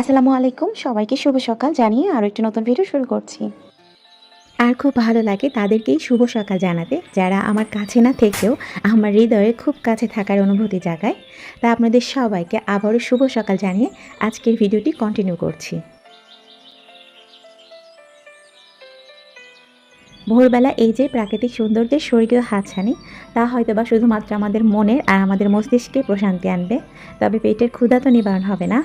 আসসালামু আলাইকুম, সবাইকে শুভ সকাল জানিয়ে আরও একটি নতুন ভিডিও শুরু করছি। আর খুব ভালো লাগে তাদেরকেই শুভ সকাল জানাতে, যারা আমার কাছে না থেকেও আমার হৃদয়ে খুব কাছে থাকার অনুভূতি জাগায়। তা আপনাদের সবাইকে আবারও শুভ সকাল জানিয়ে আজকের ভিডিওটি কন্টিনিউ করছি। ভোরবেলা এই যে প্রাকৃতিক সৌন্দর্যের স্বর্গীয় হাতছানি, তা হয়তো বা শুধুমাত্র আমাদের মনের আর আমাদের মস্তিষ্কে প্রশান্তি আনবে। তবে পেটের ক্ষুধা তো নিবারণ হবে না।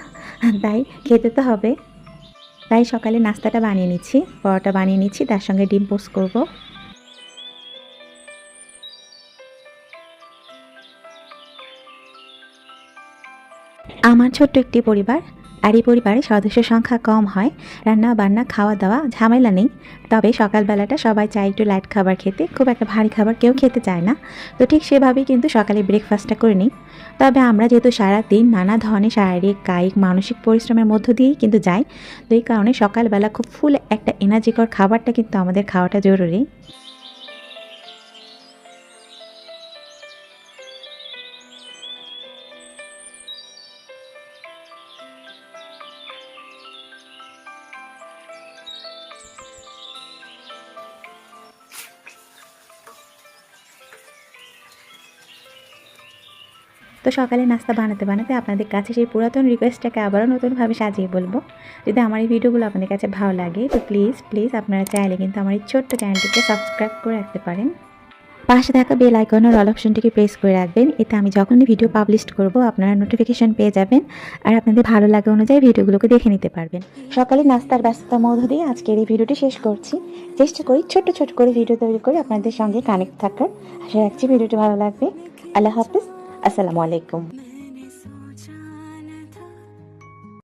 তাই খেতে তো হবে। তাই সকালে নাস্তাটা বানিয়ে নিচ্ছি, পরোটা বানিয়ে নিচ্ছি, তার সঙ্গে ডিম পোস্ট করব। আমার ছোট্ট একটি পরিবার আর এই পরিবারে সদস্য সংখ্যা কম হয়। রান্না, বান্না খাওয়া দাওয়া ঝামেলা নেই। তবে সকালবেলাটা সবাই চায় একটু লাইট খাবার খেতে। খুব একটা ভারী খাবার কেউ খেতে চায় না। তো ঠিক সেভাবেই কিন্তু সকালে ব্রেকফাস্টটা করে নিই। তবে আমরা যেহেতু সারা দিন নানা ধরনের শারীরিক, কায়িক, মানসিক পরিশ্রমের মধ্য দিয়েই কিন্তু যাই। তো এই কারণে সকালবেলা খুব ফুল একটা এনার্জিকর খাবারটা কিন্তু আমাদের খাওয়াটা জরুরি। তো সকালে নাস্তা বানাতে বানাতে আপনাদের কাছে সেই পুরাতন রিকোয়েস্টটাকে আবারও নতুনভাবে সাজিয়ে বলব। যদি আমার এই ভিডিওগুলো আপনাদের কাছে ভালো লাগে, তো প্লিজ প্লিজ আপনারা চাইলে কিন্তু আমার এই ছোট্ট চ্যানেলটিকে সাবস্ক্রাইব করে রাখতে পারেন। পাশে থাকা বেল আইকনের অল অপশনটিকে প্রেস করে রাখবেন, এতে আমি যখনই ভিডিও পাবলিশ করব, আপনারা নোটিফিকেশন পেয়ে যাবেন আর আপনাদের ভালো লাগা অনুযায়ী ভিডিওগুলোকে দেখে নিতে পারবেন। সকালে নাস্তার ব্যস্ততার মধ্য দিয়ে আজকের এই ভিডিওটি শেষ করছি। চেষ্টা করি ছোট ছোট করে ভিডিও তৈরি করে আপনাদের সঙ্গে কানেক্ট থাকার। আশা রাখছি ভিডিওটি ভালো লাগবে। আল্লাহ হাফিজ। আসসালামু আলাইকুম